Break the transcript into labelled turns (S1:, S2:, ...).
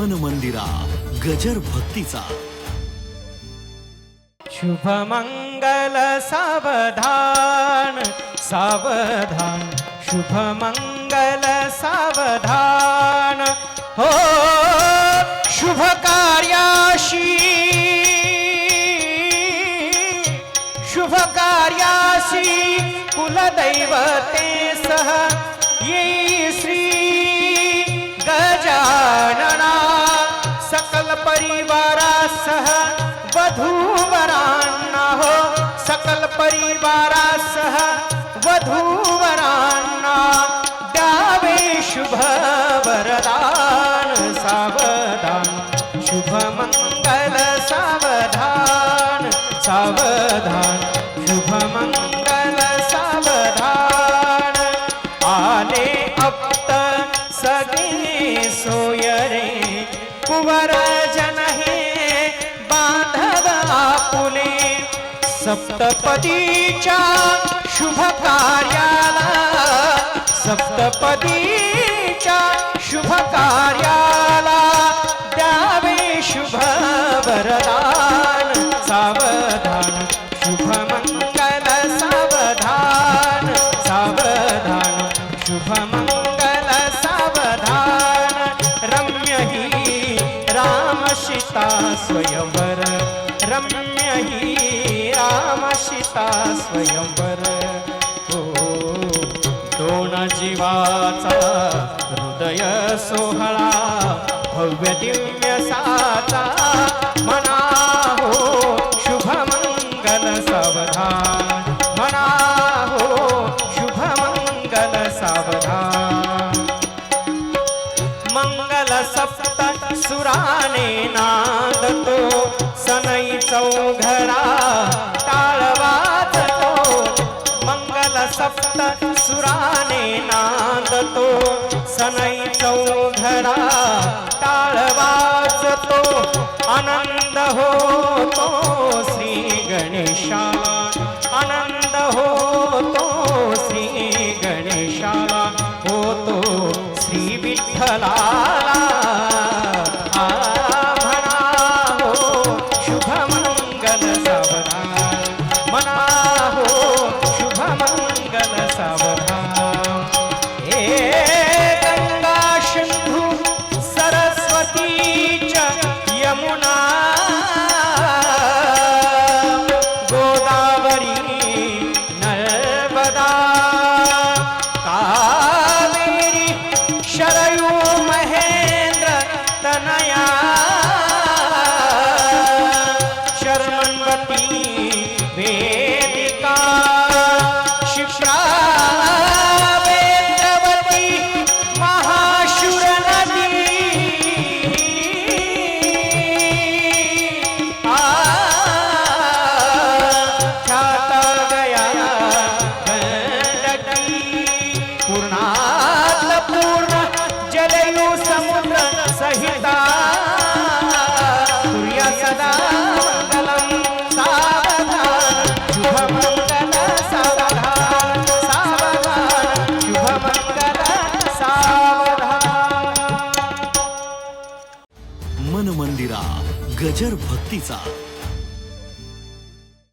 S1: मन मंदिरा गजर भक्तीचा.
S2: शुभमंगल सावधान सावधान. शुभमंगल सावधान. हो शुभ कार्याशी. शुभ कार्याशी कुलदैवते सह येई श्री सकल परिवारासह वधूवरांना हो। सकल परिवारासह वधूवरांना द्यावे शुभ वरदान सावधान। शुभ मंगल सावधान सावधान। शुभ मंगल सावधान। आले अप्त सगळे सोयरे कुवर जन हे बांधव आपुले सप्तपदीच्या शुभ कार्याला सप्तपदीच्या शुभ कार्याला द्यावे शुभ वरदान सावधान शुभ रामशिता स्वयंवर रम्य ही रामशिता स्वयंवर. हो दोन जीवाचा हृदय सोहळा भव्य दिव्य साचा मना हो शुभ मंगल सावधान. मना हो शुभ मंगल सावधान. सुराने नादतो सनई चौघरा टाळ वाजतो मंगल सप्त सुराने नादतो सनई चौघरा टाळ वाजतो आनंद होतो श्री गणेशा आनंद होतो श्री गणेशा होतो श्री विठ्ठला यमुना गोदावरी नर्मदा समुद्र सहिता सदा मंगलम सावधान शुभ मंगल सावधान सावधान शुभ मंगल सावधान.
S1: मन मंदिरा गजर भक्तीचा.